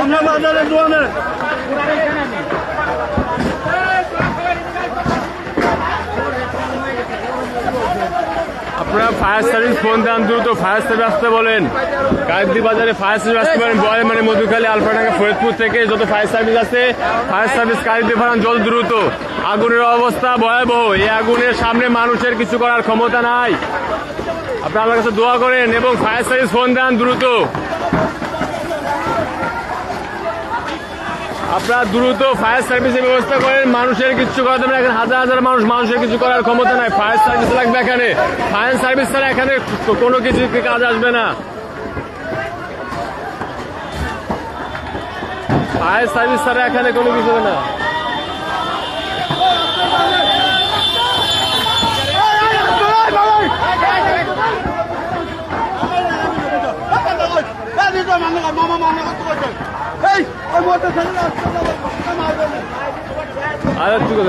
Anne madalya duanı. Kur'an'ı আপনারা fire service phone দেন, দ্রুত fire service আসতে বলেন। কায়দি বাজারে ফায়ার সার্ভিস আসতে পারেন বয় মানে মধুখালী আলফাডাঙ্গা ফরিদপুর থেকে যত ফায়ার সার্ভিস আছে ফায়ার সার্ভিস কায়দি ফারান জল দ্রুত। আগুনের অবস্থা ভয়াবহ। এই আগুনের সামনে মানুষের কিছু করার ক্ষমতা নাই। আপনারা আমার কাছে দোয়া করেন এবং ফায়ার সার্ভিস ফোন দেন দ্রুত। আপনারা দ্রুত ফায়ার সার্ভিসের ব্যবস্থা করেন, মানুষের কিছু করা যাবে না এখানে হাজার হাজার মানুষ মানুষের কিছু করার ক্ষমতা নাই। ফায়ার সার্ভিস লাগবে এখানে। ফায়ার সার্ভিস ছাড়া এখানে কোনো কিছু কাজ আসবে না। ফায়ার সার্ভিস ছাড়া এখানে কোনো কিছু হবে না। मांगला मामा मांगला तो कोटे ए ओ मोटे चल रहा है मार दो अरे तू कर